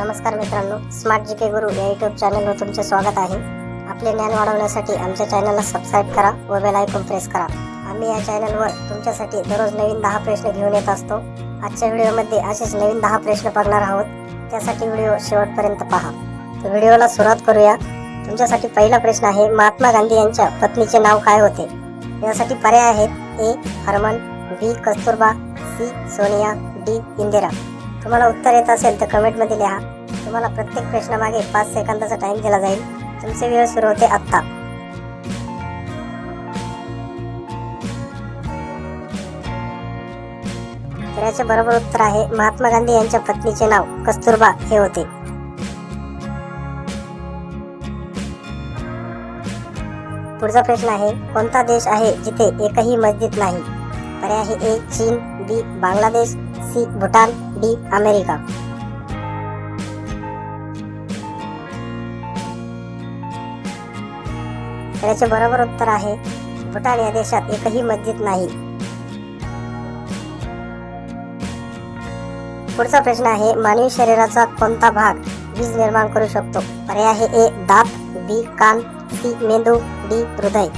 नमस्कार मित्रांनो स्मार्ट जी के गुरु या युट्यूब चॅनलवर तुमचे स्वागत आहे. आपले ज्ञान वाढवण्यासाठी आमच्या चॅनलला सबस्क्राईब करा व बेल आयकॉन प्रेस करा. आम्ही या चॅनलवर तुमच्यासाठी दररोज नवीन दहा प्रश्न घेऊन येत असतो. आजच्या व्हिडिओमध्ये असेच नवीन दहा प्रश्न बघणार आहोत. त्यासाठी व्हिडिओ शेवटपर्यंत पहा. तर व्हिडिओला सुरुवात करूया. तुमच्यासाठी पहिला प्रश्न आहे महात्मा गांधी यांच्या पत्नीचे नाव काय होते? यासाठी पर्याय आहेत A. Harman B. Kasturba C. Sonia D. Indira. तुम्हाला उत्तर येत असेल तर कमेंटमध्ये लिहा. तुम्हाला प्रत्येक प्रश्नामागे पाच सेकंदाचा टाइम दिला जाईल. तुमचे वेळ सुरू होते आत्ता. तर याचे बरोबर उत्तर आहे महात्मा गांधी यांच्या पत्नीचे नाव कस्तुरबा हे होते. पुढचा प्रश्न आहे कोणता देश आहे जिथे एकही मस्जिद नाही? पर्याय हे ए चीन B Bangladesh C Bhutan D America. तर याचे बरोबर उत्तर आहे भूटान या देशात एकही मस्जिद नाही. पुढचा प्रश्न आहे मानवी शरीराचा कोणता भाग वीज निर्माण करू शकतो? पर्याय हे ए दात बी कान सी मेंदू डी हृदय.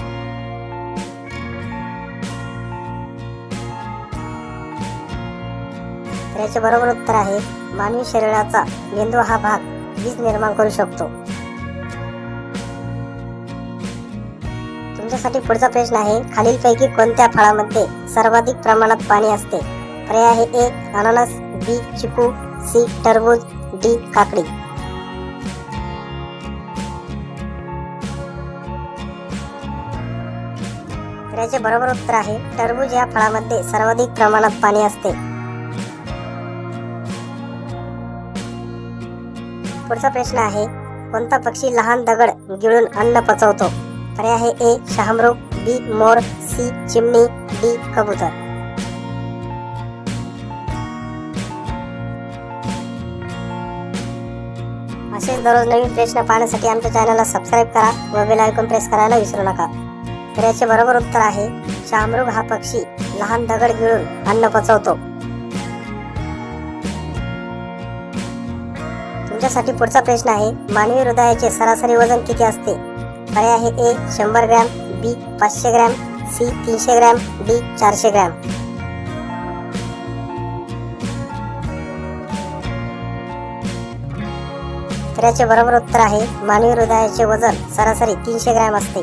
तर याचे बरोबर उत्तर आहे मानवी शरीराचा मेंदू हा भाग वीज निर्माण करू शकतो. तुमच्यासाठी पुढचा प्रश्न आहे खालीलपैकी कोणत्या फळामध्ये सर्वाधिक प्रमाणात पाणी असते? पर्याय आहे ए अननस बी चिकू सी टरबूज डी काकडी. याचे बरोबर उत्तर आहे टरबूज या फळामध्ये सर्वाधिक प्रमाणात पाणी असते. पुढचा प्रश्न आहे कोणता पक्षी लहान दगड गिळून अन्न पचवतो? पर्याय आहे ए शहामृग बी मोर सी चिमणी डी कबूतर. असेच दररोज नवीन प्रश्न पाहण्यासाठी आमच्या चॅनलला सबस्क्राईब करा व बेल आयकॉन प्रेस करायला विसरू नका. तर याचे बरोबर उत्तर आहे शामरुग हा पक्षी लहान दगड गिळून अन्न पचवतो. तुमच्यासाठी पुढचा प्रश्न आहे. मानवी हृदयाचे सरासरी वजन किती असते? पर्याय आहे ए शंभर ग्रॅम बी पाचशे ग्रॅम सी तीनशे ग्रॅम डी चारशे ग्रॅम. तर याचे बरोबर उत्तर आहे मानवी हृदयाचे वजन सरासरी तीनशे ग्रॅम असते.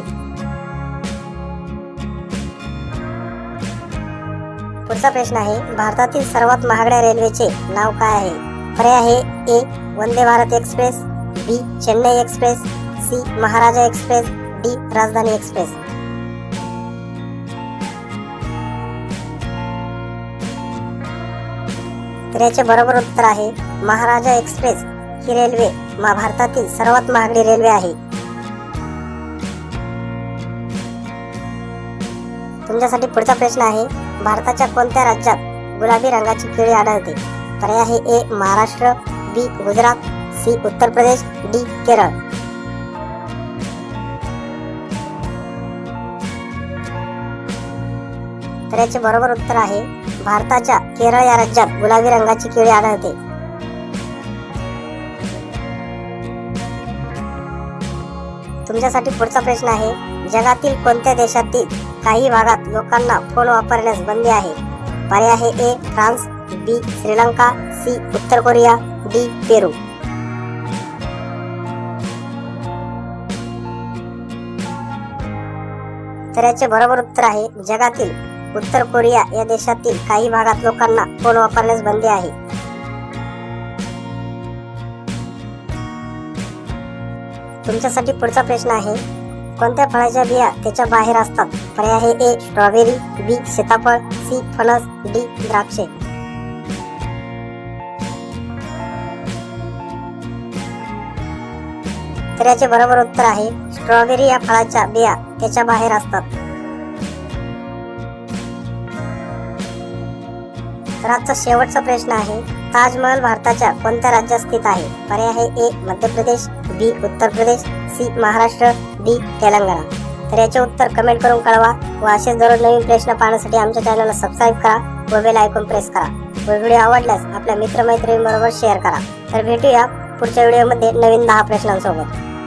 पुढचा प्रश्न आहे भारतातील सर्वात महागड्या रेल्वेचे नाव काय आहे? खरे आहे A Vande Bharat express B Chennai express C Maharaja express D Rajdhani express. तर याचे बरोबर उत्तर आहे महाराजा एक्सप्रेस ही रेल्वे भारतातील सर्वात महागडी रेल्वे आहे. तुमच्यासाठी पुढचा प्रश्न आहे भारताच्या कोणत्या राज्यात गुलाबी रंगाची केळी आढळते? पर्याय आहे A Maharashtra B Gujarat C Uttar Pradesh D Kerala. तर याचे बरोबर उत्तर आहे भारताच्या केरळ या राज्यात गुलाबी रंगाची केळी आढळते. तुमच्यासाठी पुढचा प्रश्न आहे जगातील कोणत्या देशातील काही भागात लोकांना फोन वापरण्यास बंदी आहे? पर्याय आहे A France B Sri Lanka C उत्तर कोरिया डी पेरू. तर याचे बरोबर उत्तर आहे जगातील उत्तर कोरिया या देशातील काही भागात लोकांना फोन वापरण्यास बंदी आहे. तुमच्यासाठी पुढचा प्रश्न आहे कोणत्या फळाच्या बिया त्याच्या बाहेर असतात? पर्याय हे ए स्ट्रॉबेरी बी सीताफळ सी फणस डी द्राक्षे. तर याचे बरोबर उत्तर आहे स्ट्रॉबेरी या फळाच्या बिया त्याच्या बाहेर असतात. तर आजचा शेवटचा प्रश्न आहे ताजमहल भारताच्या कोणत्या राज्यात स्थित आहे? पर्याय आहे ए Madhya Pradesh B Uttar Pradesh C Maharashtra D Telangana. तर याचे उत्तर कमेंट करून कळवा व असेच दररोज नवीन प्रश्न पाहण्यासाठी आमच्या चॅनलला सबस्क्राईब करा व बेल आयकॉन प्रेस करा. व व्हिडिओ आवडल्यास आपल्या मित्रमैत्रिणींबरोबर शेअर करा. तर भेटूया पुढच्या व्हिडिओमध्ये नवीन दहा प्रश्नांसोबत.